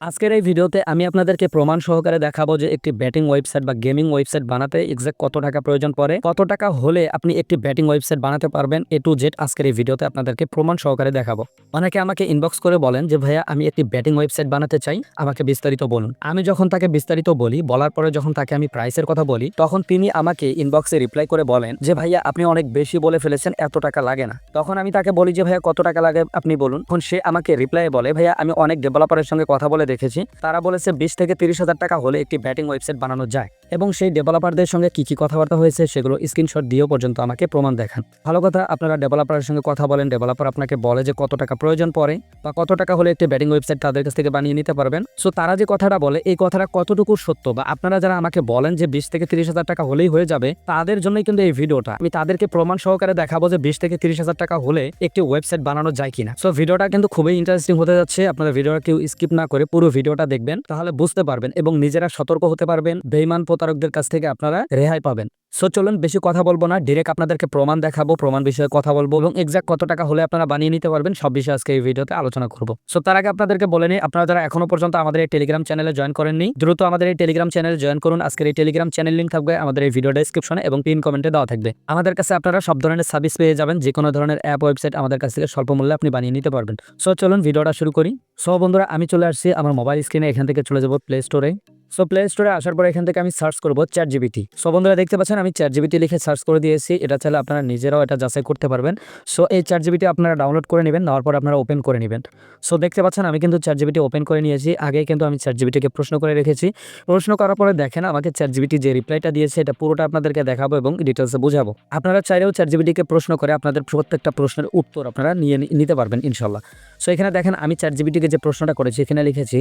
আজকের এই ভিডিওতে আমি আপনাদেরকে প্রমাণ সহকারে দেখাবো যে একটি ব্যাটিং ওয়েবসাইট বা গেমিং ওয়েবসাইট বানাতে এক্সাক্ট কত টাকা প্রয়োজন পড়ে। কত টাকা হলে আপনি একটি ব্যাটিং ওয়েবসাইট বানাতে পারবেন, এ টু জেড আজকের এই ভিডিওতে আপনাদেরকে প্রমাণ সহকারে দেখাবো। অনেকে আমাকে ইনবক্স করে বলেন যে, ভাইয়া, আমি একটি ব্যাটিং ওয়েবসাইট বানাতে চাই, আমাকে বিস্তারিত বলুন। আমি যখন তাকে বিস্তারিত বলি, বলার পরে যখন তাকে আমি প্রাইসের কথা বলি, তখন তিনি আমাকে ইনবক্সে রিপ্লাই করে বলেন যে, ভাইয়া, আপনি অনেক বেশি বলে ফেলেছেন, এত টাকা লাগে না। তখন আমি তাকে বলি যে, ভাইয়া, কত টাকা লাগে আপনি বলুন? তখন সে আমাকে রিপ্লাই বলে, ভাইয়া, আমি অনেক ডেভেলপারের সঙ্গে কথা বলে দেখেছি। তারা বলেছে বিশ থেকে তিরিশ হাজার টাকা হলে একটি ব্যাটিং ওয়েবসাইট বানানো যায়। এবং সেই ডেভেলপারদের সঙ্গে কি কি কথাবার্তা হয়েছে সেগুলো স্ক্রিনশট দিয়েও পর্যন্ত আমাকে প্রমাণ দেখান। ভালো কথা, আপনারা ডেভেলপারের সঙ্গে কথা বলেন ডেভেলপার আপনাকে বলে যে কত টাকা প্রয়োজন পড়ে বা কত টাকা হলে একটি ব্যাটিং ওয়েবসাইট তাদের কাছ থেকে বানিয়ে নিতে পারবেন। সো তারা যে কথাটা বলে, এই কথাটা কতটুকু সত্য বা আপনারা যারা আমাকে বলেন যে বিশ থেকে তিরিশ হাজার টাকা হলেই হয়ে যাবে, তাদের জন্যই কিন্তু এই ভিডিওটা। আমি তাদেরকে প্রমাণ সহকারে দেখাবো যে বিশ থেকে তিরিশ হাজার টাকা হলে একটি ওয়েবসাইট বানানো যায় কিনা। সো ভিডিওটা কিন্তু খুবই ইন্টারেস্টিং হতে যাচ্ছে, আপনারা ভিডিওটা কেউ স্কিপ না করে পুরো ভিডিওটা দেখবেন, তাহলে বুঝতে পারবেন এবং নিজেরা সতর্ক হতে পারবেন বেইমান প্রতারকদের কাছ থেকে আপনারা রেহাই পাবেন। সো চলুন বেশি কথা বলব না। ডিরেক্ট আপনাদেরকে প্রমাণ দেখাবো, প্রমাণ বিষয়ে কথা বলব এবং এক্সাক্ট কত টাকা হলে আপনারা বানিয়ে নিতে পারবেন, সব বিষয়ে আজকে এই ভিডিওতে আলোচনা করব। সো তার আগে আপনাদেরকে বলে নিই, আপনারা যারা এখনও পর্যন্ত আমাদের এই টেলিগ্রাম চ্যানেলে জয়েন করেননি, দ্রুত আমাদের এই টেলিগ্রাম চ্যানেলে জয়েন করুন। আজকের এই টেলিগ্রাম চ্যানেল লিঙ্ক থাকবে আমাদের এই ভিডিও ডেসক্রিপশনে এবং পিন কমেন্টে দেওয়া থাকবে। আমাদের কাছে আপনারা সব ধরনের সার্ভিস পেয়ে যাবেন যে কোনো ধরনের অ্যাপ ওয়েবসাইট আমাদের কাছ থেকে স্বল্প মূল্যে আপনি বানিয়ে নিতে পারবেন। সো চলুন ভিডিওটা শুরু করি। সো বন্ধুরা, আমি চলে আসছি আমার মোবাইল স্ক্রিনে এখান থেকে চলে যাব প্লে স্টোরে সো প্লে স্টোরে আসার পর এখান থেকে আমি সার্চ করব চ্যাট জিবিটি সো বন্ধুরা, দেখতে পাচ্ছেন, আমি চ্যাট জিবিটি লিখে সার্চ করে দিয়েছি। এটা চাইলে আপনারা নিজেরাও এটা যাচাই করতে পারবেন। সো এই চ্যাট জিবিটি আপনারা ডাউনলোড করে নেবেন, নেওয়ার পর আপনারা ওপেন করে নেবেন। সো দেখতে পাচ্ছেন, আমি কিন্তু চ্যাট জিবিটি ওপেন করে নিয়েছি। আগে কিন্তু আমি চ্যাট জিবিটিকে প্রশ্ন করে রেখেছি। প্রশ্ন করার পরে দেখেন, আমাকে চ্যাট জিবিটি যে রিপ্লাইটা দিয়েছে, এটা পুরোটা আপনাদেরকে দেখাবো এবং ডিটেলসে বুঝাবো। আপনারা চাইলেও চ্যাট জিবিটিকে প্রশ্ন করে আপনাদের প্রত্যেকটা প্রশ্নের উত্তর আপনারা নিয়ে নিতে পারবেন ইনশাল্লাহ সো এখানে দেখেন, আমি চ্যাট জিবিটিকে যে প্রশ্নটা করেছি, এখানে লিখেছি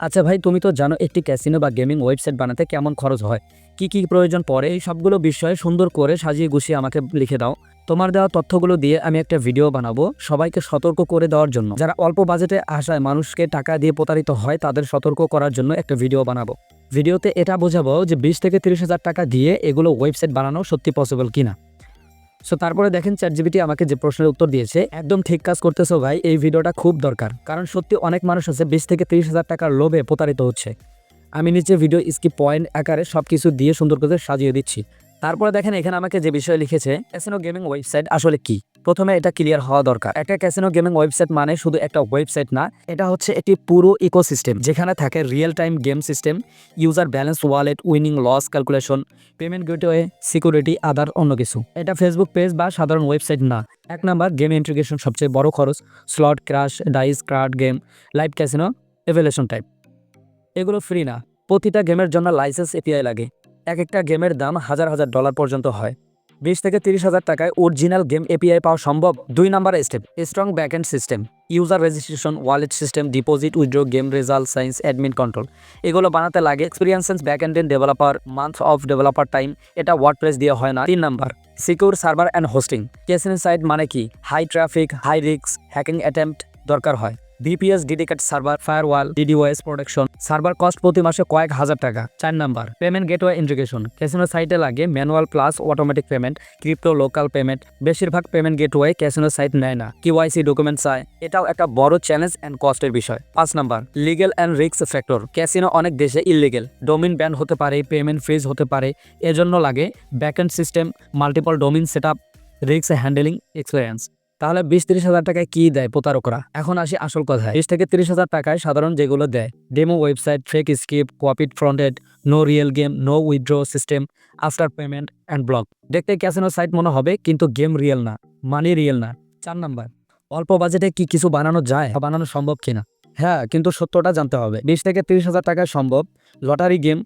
আচ্ছা ভাই, তুমি তো জানো একটি ক্যাসিনো বা গেমিং ওয়েবসাইট বানাতে কেমন খরচ হয়। কি কি প্রয়োজন পড়ে, এই সবগুলো বিষয়ে সুন্দর করে সাজিয়ে গুছিয়ে আমাকে লিখে দাও। তোমার দেওয়া তথ্যগুলো দিয়ে আমি একটা ভিডিও বানাবো সবাইকে সতর্ক করে দেওয়ার জন্য। যারা অল্প বাজেটে আসায় মানুষকে টাকা দিয়ে প্রতারিত হয়, তাদের সতর্ক করার জন্য একটা ভিডিও বানাবো। ভিডিওতে এটা বোঝাবো যে বিশ থেকে তিরিশ হাজার টাকা দিয়ে এগুলো ওয়েবসাইট বানানো সত্যি পসিবল কিনা। সো তারপরে দেখেন চ্যাট জিবিটি আমাকে যে প্রশ্নের উত্তর দিয়েছে, একদম ঠিক কাজ করতেছো ভাই, এই ভিডিওটা খুব দরকার। কারণ সত্যি অনেক মানুষ আছে বিশ থেকে তিরিশ হাজার টাকার লোভে প্রতারিত হচ্ছে। আমি নিচে ভিডিও স্কিপ পয়েন্ট আকারে সব কিছু দিয়ে সুন্দর করে সাজিয়ে দিচ্ছি। তারপরে দেখেন এখানে আমাকে যে বিষয় লিখেছে ক্যাসিনো গেমিং ওয়েবসাইট আসলে কি? প্রথমে এটা ক্লিয়ার হওয়া দরকার। একটা ক্যাসিনো গেমিং ওয়েবসাইট মানে শুধু একটা ওয়েবসাইট না, এটা হচ্ছে একটি পুরো ইকোসিস্টেম যেখানে থাকে real time game system user balance wallet winning loss calculation payment gateway security other অন্য কিছু। এটা ফেসবুক পেজ বা সাধারণ ওয়েবসাইট না। এক নাম্বার গেম ইন্টিগ্রেশন সবচেয়ে বড় খরচ slot crash dice card game live casino evolution type এগুলো ফ্রি না। প্রতিটা গেমের জন্য লাইসেন্স এপিআই লাগে। এক একটা গেমের দাম হাজার হাজার ডলার পর্যন্ত হয়। বিশ থেকে তিরিশ হাজার টাকায় অরিজিনাল গেম এপিআই পাওয়া সম্ভব। দুই number step strong back backend system user registration wallet system deposit withdraw game result science admin control এগুলো বানাতে লাগে experienced backend developer month of developer time এটা ওয়ার্ডপ্রেস দিয়ে হয় না। তিন number secure server and hosting casino site মানে কি? হাই ট্রাফিক হাই রিক্স হ্যাকিং অ্যাটেম্পট দরকার হয়। VPS dedicate server firewall DDoS protection server cost প্রতি মাসে কয়েক হাজার টাকা। চার number payment gateway integration casino সাইটে লাগে manual plus automatic payment crypto local payment বেশিরভাগ পেমেন্ট গেটওয়ে ক্যাসিনো সাইট নেয় না। কিওয়াইসি ডকুমেন্ট চায়। এটাও একটা বড় চ্যালেঞ্জ অ্যান্ড কস্টের বিষয়। পাঁচ নাম্বার লিগেল অ্যান্ড রিক্স ফ্যাক্টর ক্যাসিনো অনেক দেশে ইলিগেল ডোমিন ব্যান হতে পারে পেমেন্ট ফ্রিজ হতে পারে। এজন্য লাগে backend system multiple domain set up risks handling experience তাহলে বিশ তিরিশ হাজার টাকায় কি দেয় প্রতারকরা? এখন আসি আসল কথায়। বিশ থেকে তিরিশ হাজার টাকায় সাধারণ যেগুলো দেয়। Demo website, fake skip copied frontend, no real game, no withdraw system, after payment and block. দেখতে ক্যাসিনো সাইট মনে হবে, কিন্তু গেম রিয়েল না, মানি রিয়েল না। চার নাম্বার, অল্প বাজেটে কি কিছু বানানো যায় বা বানানো সম্ভব কিনা? হ্যাঁ কিন্তু সত্যটা জানতে হবে। বিশ থেকে তিরিশ হাজার টাকায় সম্ভব লটারি গেম,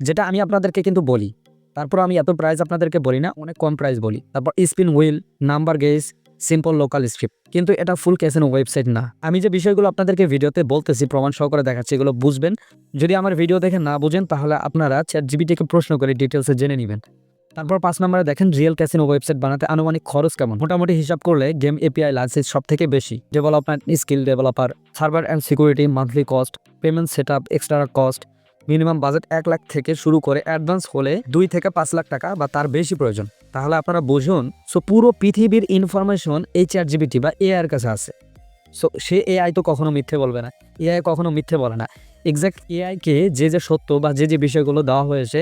যেটা আমি আপনাদেরকে কিন্তু বলি। তারপর আমি এত প্রাইস আপনাদেরকে বলি না, অনেক কম প্রাইস বলি। তারপর spin wheel number guess simple local script কিন্তু এটা ফুল ক্যাসিনো ওয়েবসাইট না। আমি যে বিষয়গুলো আপনাদেরকে ভিডিওতে বলতেছি, প্রমাণ সহকারে দেখাচ্ছি, এগুলো বুঝবেন। যদি আমার ভিডিও দেখে না বুঝেন, তাহলে আপনারা চ্যাট জিবিটিকে প্রশ্ন করে ডিটেলসে জেনে নেবেন। তারপর পাঁচ নম্বরে দেখেন রিয়েল ক্যাসিনো ওয়েবসাইট বানাতে আনুমানিক খরচ কেমন? মোটামুটি হিসাব করলে গেম এপিআই লাইসেন্স সব থেকে বেশি। Development skill developer server and security monthly cost payment set up extra cost minimum budget এক লাখ থেকে শুরু করে অ্যাডভান্স হলে দুই থেকে পাঁচ লাখ টাকা বা তার বেশি প্রয়োজন। তাহলে আপনারা বুঝুন সো পুরো পৃথিবীর ইনফরমেশন এই চ্যাট জিবিটি বা এআইয়ের কাছে আছে। সো সে এআই তো কখনো মিথ্যে বলবে না এআই কখনো মিথ্যে বলে না। এক্স্যাক্ট এআইকে যে যে সত্য বা যে যে বিষয়গুলো দেওয়া হয়েছে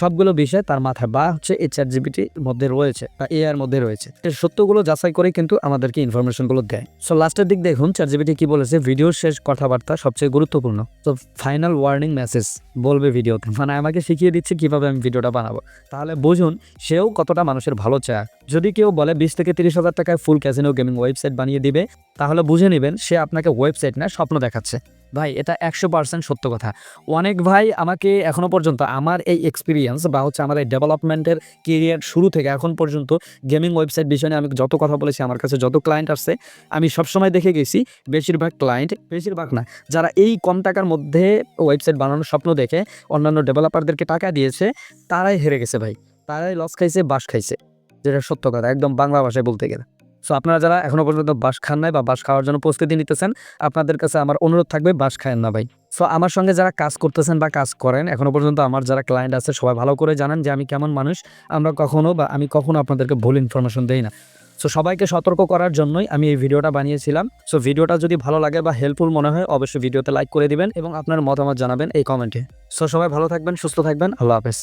সবগুলো বিষয় তার মাথায় বা হচ্ছে এই চ্যাট জিবিটির মধ্যে রয়েছে বা এআই এর মধ্যে রয়েছে। এর সত্যগুলো যাচাই করে কিন্তু আমাদেরকে ইনফরমেশনগুলো দেয়। সো লাস্টের দিক দেখুন চ্যাট জিবিটি কি বলেছে? ভিডিওর শেষ কথাবার্তা সবচেয়ে গুরুত্বপূর্ণ। তো ফাইনাল ওয়ার্নিং মেসেজ বলবে ভিডিওতে। মানে আমাকে শিখিয়ে দিচ্ছে কীভাবে আমি ভিডিওটা বানাবো। তাহলে বুঝুন, সেও কতটা মানুষের ভালো চায়। যদি কেউ বলে বিশ থেকে তিরিশ হাজার টাকায় ফুল ক্যাসিনো গেমিং ওয়েবসাইট বানিয়ে দিবে, তাহলে বুঝে নেবেন সে আপনাকে ওয়েবসাইট না, স্বপ্ন দেখাচ্ছে। ভাই, এটা একশো পার্সেন্ট সত্য কথা। অনেক ভাই আমাকে এখনও পর্যন্ত আমার এই এক্সপিরিয়েন্স বা হচ্ছে আমার এই ডেভেলপমেন্টের কেরিয়ার শুরু থেকে এখন পর্যন্ত গেমিং ওয়েবসাইট বিষয়ে আমি যত কথা বলেছি, আমার কাছে যত ক্লায়েন্ট আসছে, আমি সবসময় দেখে গেছি, বেশিরভাগ ক্লায়েন্ট বেশিরভাগ না, যারা এই কম টাকার মধ্যে ওয়েবসাইট বানানোর স্বপ্ন দেখে, অন্যান্য ডেভেলপারদেরকে টাকা দিয়েছে, তারাই হেরে গেছে ভাই। তারাই লস খাইছে, বাস খাইছে। যেটা সত্য কথা, একদম বাংলা ভাষায় বলতে গেলে। সো আপনারা যারা এখনও পর্যন্ত বাস খান নাই বা বাস খাওয়ার জন্য প্রস্তুতি নিতেছেন, আপনাদের কাছে আমার অনুরোধ থাকবে বাস খায়েন না ভাই। সো আমার সঙ্গে যারা কাজ করতেছেন বা কাজ করেন, এখনও পর্যন্ত আমার যারা ক্লায়েন্ট আছে, সবাই ভালো করে জানেন যে আমি কেমন মানুষ, আমরা কখনো বা আমি কখনো আপনাদেরকে ভুল ইনফরমেশন দেই না। সো সবাইকে সতর্ক করার জন্যই আমি এই ভিডিওটা বানিয়েছিলাম। সো ভিডিওটা যদি ভালো লাগে বা হেল্পফুল মনে হয়, অবশ্যই ভিডিওতে লাইক করে দিবেন এবং আপনার মতামত জানাবেন এই কমেন্টে সো সবাই ভালো থাকবেন, সুস্থ থাকবেন, আল্লাহ হাফেজ।